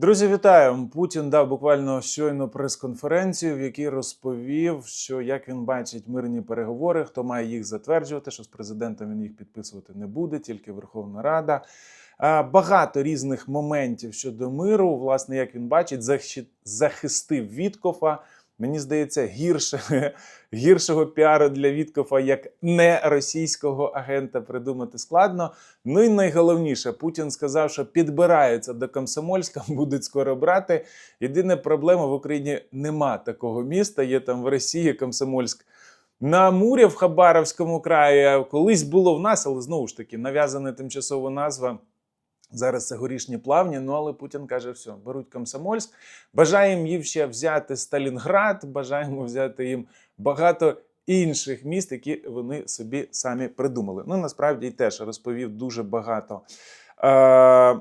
Друзі, вітаю! Путін дав буквально щойно прес-конференцію, в якій розповів, що як він бачить мирні переговори, хто має їх затверджувати, що з президентом він їх підписувати не буде, тільки Верховна Рада. Багато різних моментів щодо миру. Власне, як він бачить, захистив Віткофа. Мені здається, гірше, гіршого піару для Віткофа як не російського агента придумати складно. Ну і найголовніше, Путін сказав, що підбираються до Комсомольська, будуть скоро брати. Єдина проблема в Україні нема такого міста. Є там в Росії Комсомольськ. На Амурі в Хабаровському краї колись було в нас, але знову ж таки нав'язана тимчасова назва. Зараз це горішні плавні. Ну але Путін каже: все, беруть Комсомольськ. Бажаємо їм ще взяти Сталінград, бажаємо взяти їм багато інших міст, які вони собі самі придумали. Ну насправді й теж розповів дуже багато. Е-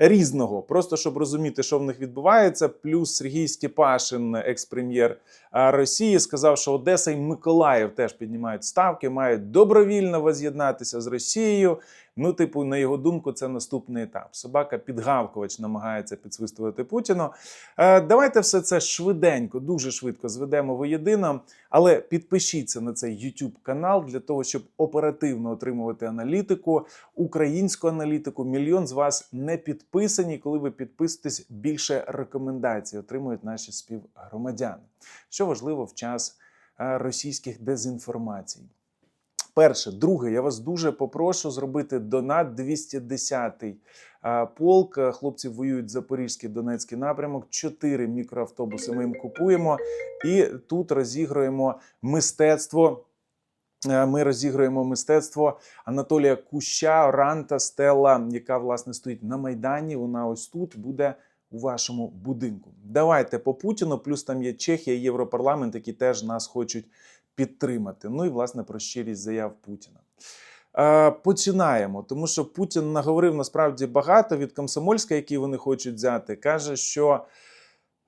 Різного, просто щоб розуміти, що в них відбувається. Плюс Сергій Степашин, екс-прем'єр Росії, сказав, що Одеса і Миколаїв теж піднімають ставки, мають добровільно воз'єднатися з Росією. Ну, типу, на його думку, це наступний етап. Собака підгавкувач намагається підсвистувати Путіну. Е, давайте все це швиденько, дуже швидко зведемо воєдино. Але підпишіться на цей YouTube канал для того, щоб оперативно отримувати аналітику, українську аналітику. Мільйон з вас не підписані. Коли ви підписуєтесь, більше рекомендацій отримують наші співгромадяни. Що важливо в час е, російських дезінформацій. Перше, друге, я вас дуже попрошу зробити донат 210-й полк. А, Хлопці воюють Запорізький Донецький напрямок. Чотири мікроавтобуси ми їм купуємо і тут розігруємо мистецтво. Е, Ми розігруємо мистецтво Анатолія Куща, Ранта Стелла, яка власне стоїть на майдані. Вона ось тут буде у вашому будинку. Давайте по Путіну. Плюс там є Чехія, Європарламент, які теж нас хочуть підтримати. Ну і власне про щирість заяв Путіна. Е, Починаємо, тому що Путін наговорив насправді багато від Комсомольська, які вони хочуть взяти. Каже, що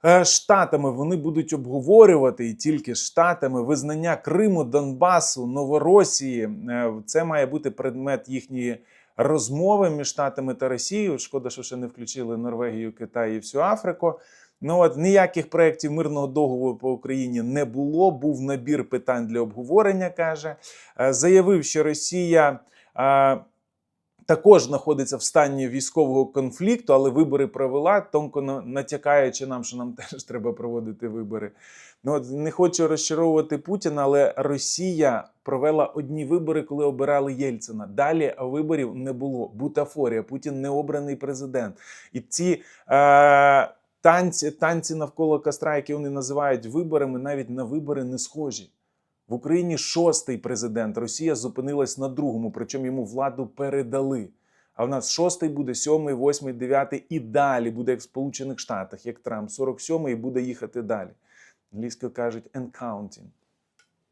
е, штатами вони будуть обговорювати і тільки штатами визнання Криму, Донбасу, Новоросії. Е, Це має бути предмет їхньої розмови між штатами та Росією. Шкода, що ще не включили Норвегію, Китай і всю Африку. Ну от ніяких проєктів мирного договору по Україні не було. Був набір питань для обговорення. каже, Е, заявив, що Росія. е, Також знаходиться в стані військового конфлікту, але вибори провела, тонко натякаючи нам, що нам теж треба проводити вибори. Ну от не хочу розчаровувати Путіна, але Росія провела одні вибори, коли обирали Єльцина. Далі виборів не було. Бутафорія. Путін не обраний президент. І ці е, танці, танці навколо костра, які вони називають виборами, навіть на вибори не схожі. В Україні шостий президент. Росія зупинилась на другому, причому йому владу передали. А в нас шостий буде, сьомий, восьмий, дев'ятий і далі буде як в Сполучених Штатах, як Трамп, 47-й і буде їхати далі. Англійською кажуть and counting.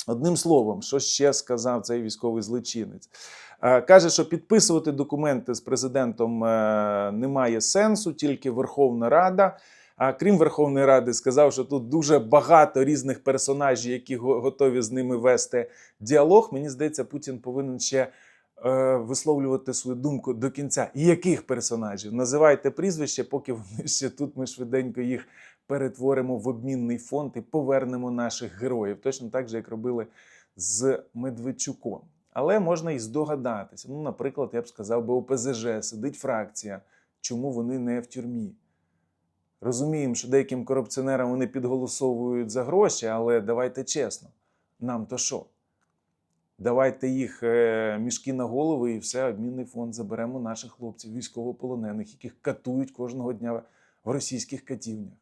Одним словом, що ще сказав цей військовий злочинець? Е, Каже, що підписувати документи з президентом е, немає сенсу, тільки Верховна Рада. Крім Верховної Ради, сказав, що тут дуже багато різних персонажів, які готові з ними вести діалог. Мені здається, Путін повинен ще е, висловлювати свою думку до кінця. Яких персонажів? Називайте прізвище, поки вони ще тут. Ми швиденько їх перетворимо в обмінний фонд і повернемо наших героїв. Точно так же, як робили з Медведчуком. Але можна і здогадатися. Ну, наприклад, я б сказав, би ОПЗЖ сидить фракція. Чому вони не в тюрмі? Розуміємо, що деяким корупціонерам вони підголосовують за гроші, але давайте чесно, нам то що? Давайте їх е, мішки на голови і все, обмінний фонд заберемо наших хлопців, військовополонених, яких катують кожного дня в російських катівнях.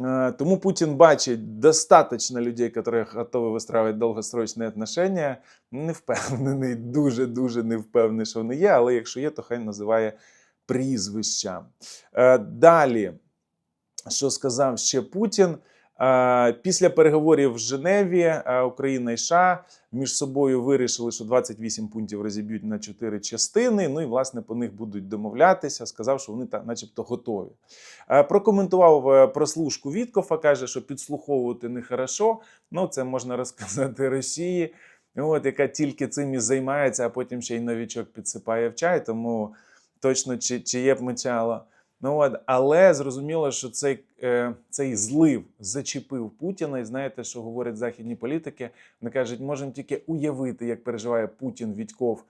Е, Тому Путін бачить достатньо людей, які готові вистраювати довгосрочні отношения. Не впевнений, дуже-дуже не впевнений, що вони є, але якщо є, то хай називає прізвища. Е, Далі, що сказав ще Путін? Е, Після переговорів в Женеві е, Україна і США між собою вирішили, що 28 пунктів розіб'ють на 4 частини. Ну і власне по них будуть домовлятися. Сказав, що вони та, начебто, готові. Прокоментував прослушку Віткофа, каже, що підслуховувати нехорошо. Ну, це можна розказати Росії, от, яка тільки цим і займається, а потім ще й новічок підсипає в чай. Тому точно чи, чиє б мечало. Ну от, але зрозуміло, що цей, е, цей злив зачепив Путіна. І знаєте, що говорять західні політики? Вони кажуть, можемо тільки уявити, як переживає Путін, Відьков,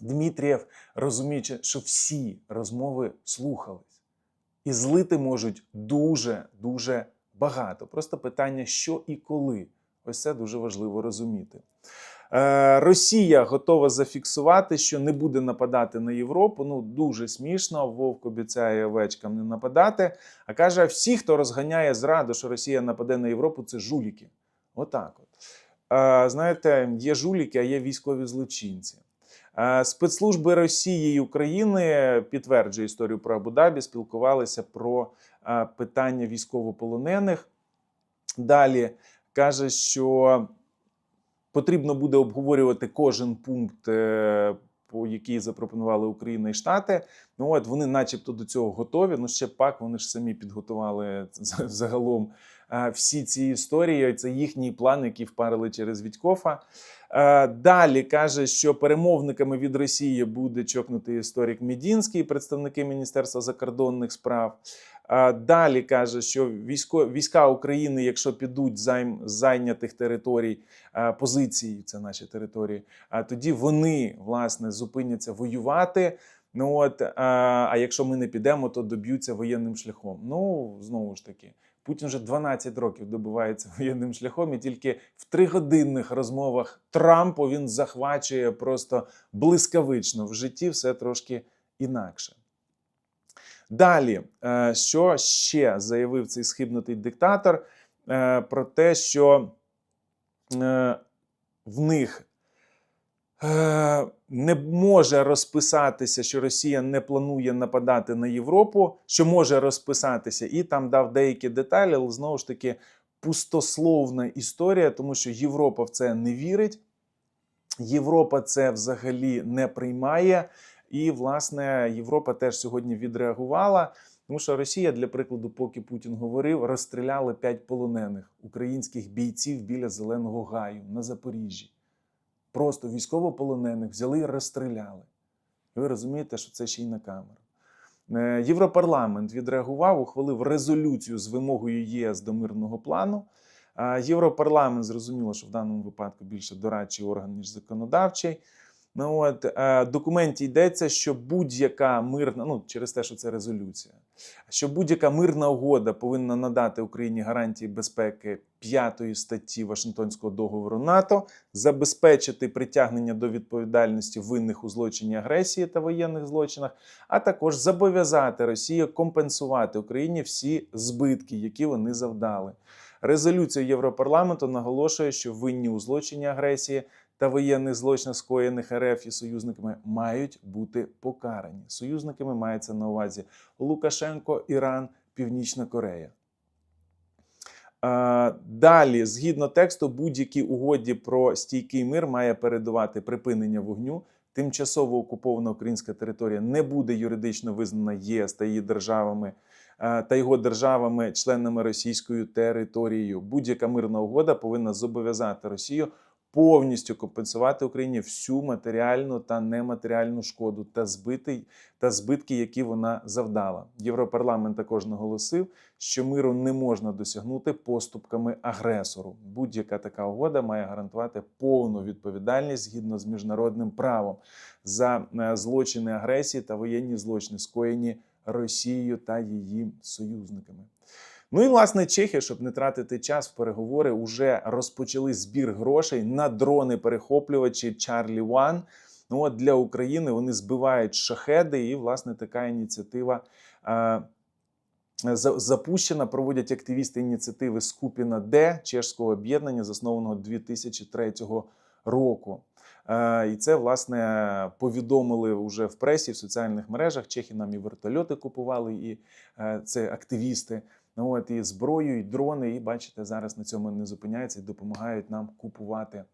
Дмитрієв, розуміючи, що всі розмови слухались. І злити можуть дуже дуже багато. Просто питання, що і коли. Ось це дуже важливо розуміти. Е, Росія готова зафіксувати, що не буде нападати на Європу. Ну дуже смішно. Вовк обіцяє овечкам не нападати. А каже: всі, хто розганяє зраду, що Росія нападе на Європу, це жуліки. Отак. От. Е, Знаєте, є жуліки, а є військові злочинці. Е, Спецслужби Росії і України підтверджує історію про Абу-Дабі, спілкувалися про питання військовополонених. Далі каже, що потрібно буде обговорювати кожен пункт, е, по який запропонували Україна і Штати. Ну от вони, начебто, до цього готові. Ну ще пак вони ж самі підготували загалом е, всі ці історії. Це їхній план, який впарили через Відькофа. Е, Далі каже, що перемовниками від Росії буде чокнутий історик Медінський, представники Міністерства закордонних справ. Далі каже, що військо, війська України, якщо підуть займ, зайнятих територій позиції, це наші території, тоді вони власне зупиняться воювати. Ну от, а якщо ми не підемо, то доб'ються воєнним шляхом. Ну знову ж таки, Путін вже 12 років добивається воєнним шляхом, і тільки в тригодинних розмовах Трампу він захвачує просто блискавично в житті все трошки інакше. Далі, е, що ще заявив цей схибнутий диктатор Е, про те, що е, в них не може розписатися, що Росія не планує нападати на Європу, що може розписатися, і там дав деякі деталі, але знову ж таки пустословна історія, тому що Європа в це не вірить. Європа це взагалі не приймає. І, власне, Європа теж сьогодні відреагувала. Тому що Росія, для прикладу, поки Путін говорив, розстріляли п'ять полонених українських бійців біля Зеленого гаю на Запоріжжі. Просто військовополонених взяли і розстріляли. Ви розумієте, що це ще й на камеру. Е, Європарламент відреагував, ухвалив резолюцію з вимогою ЄС до мирного плану. А Європарламент зрозуміло, що в даному випадку більше дорадчий орган, ніж законодавчий. Ну от е, в документі йдеться, що будь-яка мирна, ну через те, що це резолюція, що будь-яка мирна угода повинна надати Україні гарантії безпеки п'ятої статті Вашингтонського договору НАТО, забезпечити притягнення до відповідальності винних у злочині агресії та воєнних злочинах, а також зобов'язати Росію компенсувати Україні всі збитки, які вони завдали. Резолюція Європарламенту наголошує, що винні у злочині агресії та воєнних злочинах, скоєних РФ і союзниками, мають бути покарані. Союзниками мається на увазі Лукашенко, Іран, Північна Корея. Далі, згідно тексту, будь-якій угоді про стійкий мир має передувати припинення вогню. Тимчасово окупована українська територія не буде юридично визнана ЄС та її державами та його державами, членами російською територією. Будь-яка мирна угода повинна зобов'язати Росію повністю компенсувати Україні всю матеріальну та нематеріальну шкоду та збити та збитки, які вона завдала. Європарламент також наголосив, що миру не можна досягнути поступками агресору. Будь-яка така угода має гарантувати повну відповідальність згідно з міжнародним правом за е, злочини агресії та воєнні злочини, скоєні Росією та її союзниками. Ну і власне Чехія, щоб не тратити час в переговори, вже розпочали збір грошей на дрони-перехоплювачі Чарлі Ван. Ну от для України вони збивають шахеди, і власне така ініціатива. е, Запущена проводять активісти ініціативи Скупіна Д чешського об'єднання, заснованого 2003 року. Е, І це власне повідомили вже в пресі, в соціальних мережах. Чехи нам і вертольоти купували, і е, це активісти. Ну от і зброю, і дрони. І бачите, зараз на цьому не зупиняються і допомагають нам купувати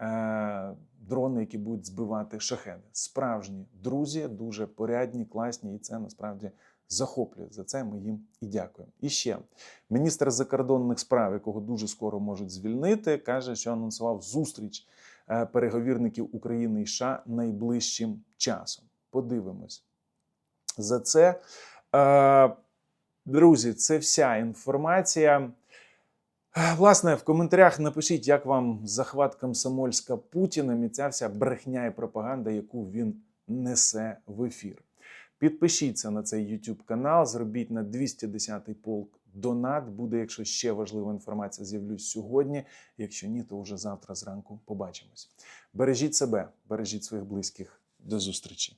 е, дрони, які будуть збивати шахеди. Справжні друзі, дуже порядні, класні, і це насправді захоплює. За це ми їм і дякуємо. І ще міністр закордонних справ, якого дуже скоро можуть звільнити, каже, що анонсував зустріч е, переговірників України і США найближчим часом. Подивимось, за це. Друзі, це вся інформація. Власне, в коментарях напишіть, як вам захват комсомольська Путіним і ця вся брехня і пропаганда, яку він несе в ефір. Підпишіться на цей YouTube канал, зробіть на 210-й полк донат. Буде, якщо ще важлива інформація, з'явлюсь сьогодні. Якщо ні, то вже завтра зранку побачимось. Бережіть себе, бережіть своїх близьких. До зустрічі.